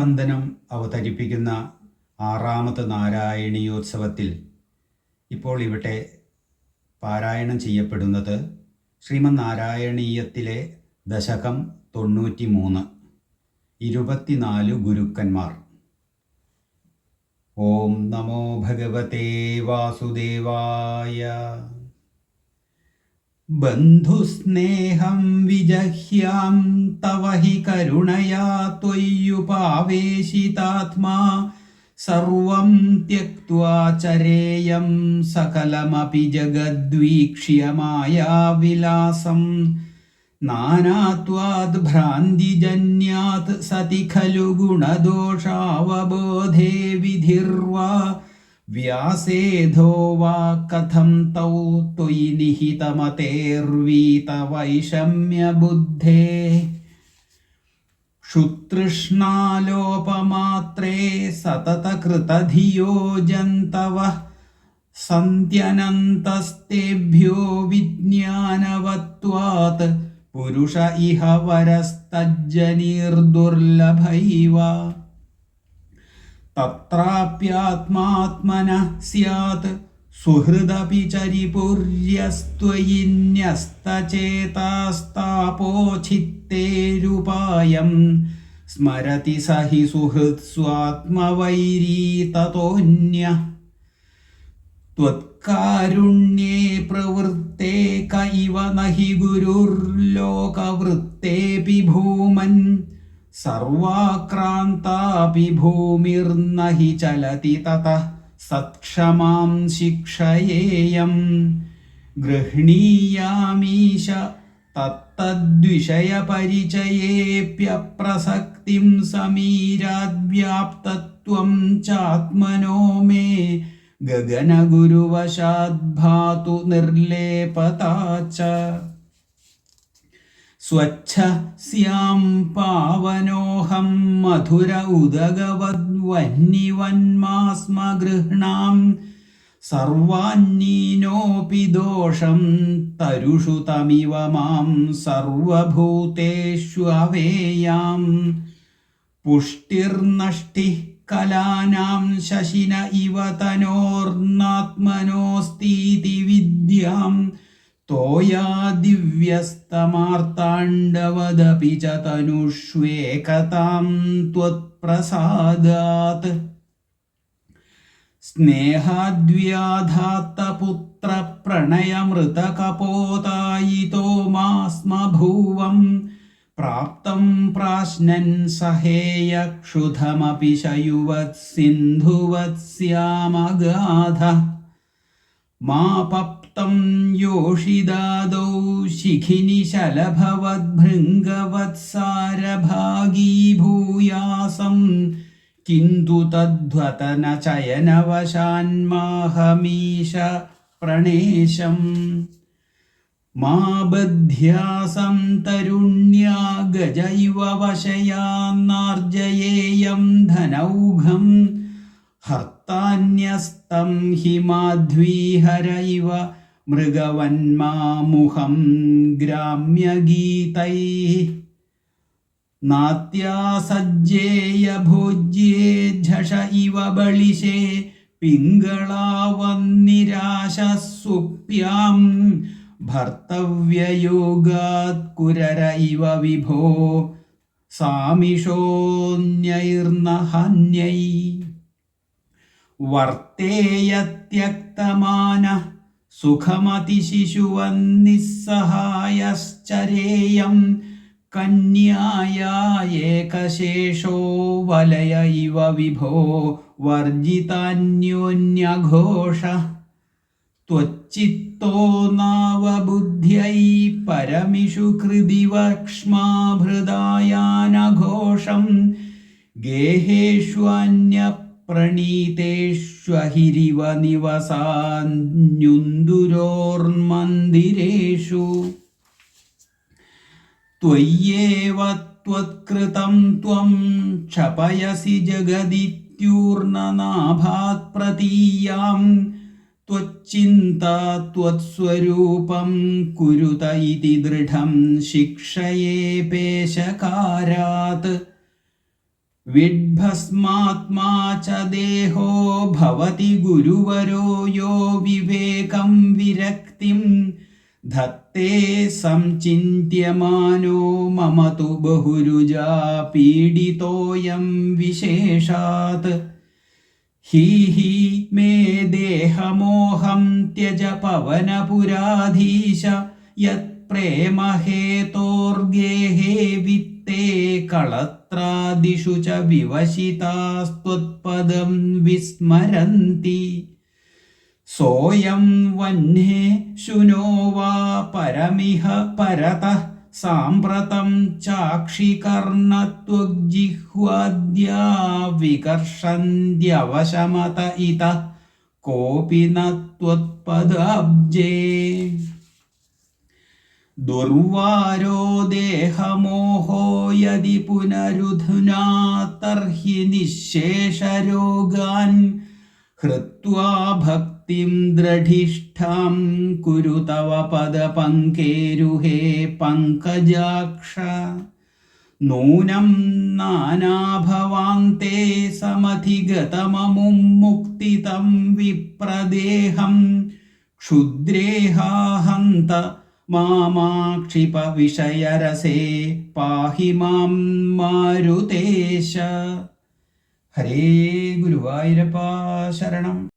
കളരിസ്പന്ദനം അവതരിപ്പിക്കുന്ന ആറാമത്തെ നാരായണീയോത്സവത്തിൽ ഇപ്പോൾ ഇവിടെ പാരായണം ചെയ്യപ്പെടുന്നത് ശ്രീമന്നാരായണീയത്തിലെ ദശകം തൊണ്ണൂറ്റി മൂന്ന് ഇരുപത്തിനാല് ഗുരുക്കന്മാർ. ഓം നമോ ഭഗവതേ വാസുദേവായ ബന്ധുസ്നേഹം വിജഹ്യാം തവ ഹി കരുണയാ ത്വയ്യുപാവേശിതാത്മാ സർവം ത്യക്വാചരേയം സകലമപി ജഗദ്വീക്ഷ്യ മായാവിലാസം നാനാത്വാത് സതി ഖലു ഗുണദോഷാവബോധേ വിധിർവാ. व्यासेधो वा कथं तौ त्वयि निहितमतेर्वीतवैषम्यबुद्धे क्षुतृष्णालोपमात्रे सततकृतधियो जन्तवः सन्त्यनन्तस्तेभ्यो विज्ञानवत्वात् पुरुष इह वरस्तज्जनिर्दुर्लभैव തത്രാപ്യാത്മാത്മന സ്യാത് സുഹൃദപി ചരിപുര്യസ്ത്വയിന്യസ്തചേതാസ്താപോചിത്തേരുപായം സ്മരതി സഹി സുഹൃത്സ്വാത്മവൈരീ തതോന്യ. ത്വത്കാരുണ്യേ പ്രവൃത്തേ കൈവ നഹി ഗുരുർലോകവൃത്തേപി ഭൂമൻ. സർവാക്രാന്താപി ഭൂമിർന ഹി ചലതി തത സത്ക്ഷമാം ശിക്ഷയേയം. ഗൃഹണീയാമീശ തത്തദ്വിഷയപരിചയേപ്യപ്രസക്തിം സമീരാദ്വ്യാപ്തത്വം ചാത്മനോ മേ ഗഗനഗുരുവശാദ്ഭാതു നിർലേപതാ ച. സ്വച്ഛ സ്യാം പാവനോഹം മധുര ഉദഗവദ്വന്യവന്മാസ്മഗൃഹ്ണാം സർവാന്നീനോപി ദോഷം തരുഷു തമിവ മാം സർവഭൂതേഷു അവേയാം പുഷ്ടിർനഷ്ടി കലാനാം ശശിന ഇവ തനോർനാത്മനോസ്തീതി വിദ്യാം. തോയാ ദിവ്യസ്തമാർത്താണ്ഡവദപി ച തനുഷ്വേകതാം ത്വത്പ്രസാദാത്. സ്നേഹാദ്വ്യാധാത്തപുത്രപ്രണയമൃതകപോതായിതോ മാസ്മ ഭൂവം പ്രാപ്തം പ്രാശ്നൻ സഹേയക്ഷുധമപി ശയുവത് സിന്ധുവത് ശ്യാമഗാധ മാപ സപ്തം യോഷിദാദൗ ശിഖിനി ശലഭവദ്ഭൃംഗവത്സാരഭാഗീ ഭൂയാസം കിന്തു തദ്വതന ചയനവശാന്മാഹമീശ പ്രണേശം. മാ ബധ്യാസം തരുണ്യാ ഗജൈവ വശയാന്നാർജയേയം ധനൗഘം. ഹർത്താന്യസ്തം ഹിമാധ്വീഹരൈവ മൃഗവന്മാമുഖം ഗ്രാമ്യഗീതൈ. നാത്യാസജ്ജേയ ഭോജ്യേ ഝഷ ഇവ ബളിശേ. പിങ്കളാവന്നിരാശസ്സുപ്യാം ഭർത്തവ്യയോഗാത് കുരര ഇവ വിഭോ. സാമിഷോന്യൈർനഹന്യൈ. വർത്തേയത്യക്തമാന भर्तव्ययोगात् कुरर इव विभो सामिषोऽन्यैर्न हन्यै वर्तेयत्यक्तमानः सुखमतिशिशुवन्निस्सहायश्चरेयं कन्याया एकशेषो वलय इव विभो वर्जितान्योन्यघोषः त्वच्चित्तो नावबुद्ध्यै परमिषु कृदि वक्ष्माभृदायानघोषं गेहेष्वन्यप्रणीतेष्वहिरिव निवसान्युन्दुरोर्मन्दिरेषु त्वय्येव त्वत्कृतं त्वं क्षपयसि जगदित्यूर्णनाभात् प्रतीयां त्वच्चिन्ता त्वत्स्वरूपं कुरुत इति दृढं शिक्षये पेशकारात् വിഡ്ഭസ്മാത്മാ ച ദേഹോ ഭവതി ഗുരുവരോ യോ വിവേകം വിരക്തിം ധത്തേ സംചിന്യമാനോ മമ തു ബഹുരുജാ പീഡിതോയം വിശേഷാത്. ഹി ഹി മേ ദേഹമോഹം ത്യജ പവനപുരാധീശ वित्ते വിത്തേ പത്രാദിഷു ച വിവശിതാസ്ത്വത്പദം വിസ്മരന്തി സോയം വഹ്നേ ശുനോ വാ പരമിഹ പരതഃ സാമ്പ്രതം ചാക്ഷികർണത്വജിഹ്വാദ്യാ വികർഷന്ത്യവശമത ഇത കോപി നത്വത്പദാബ്ജേ ദുർവാരോ ദേഹമോഹോ യതി പുനരുധുനാ തർഹി നിശേഷരോഗാൻ ഹൃത്വാ ഭക്തിം ദ്രഢിഷ്ഠാം കുരു തവ പദപങ്കേരുഹേ പങ്കജാക്ഷ. നൂനം നാനാഭവാന്തേ സമധിഗതമമും മുക്തിതം വിപ്രദേഹം ക്ഷുദ്രേഹാഹന്ത മാമാക്ഷിപവിഷയരസേ പാഹി മാം മാരുതേശ. ഹരേ ഗുരുവായൂരപ്പ ശരണം.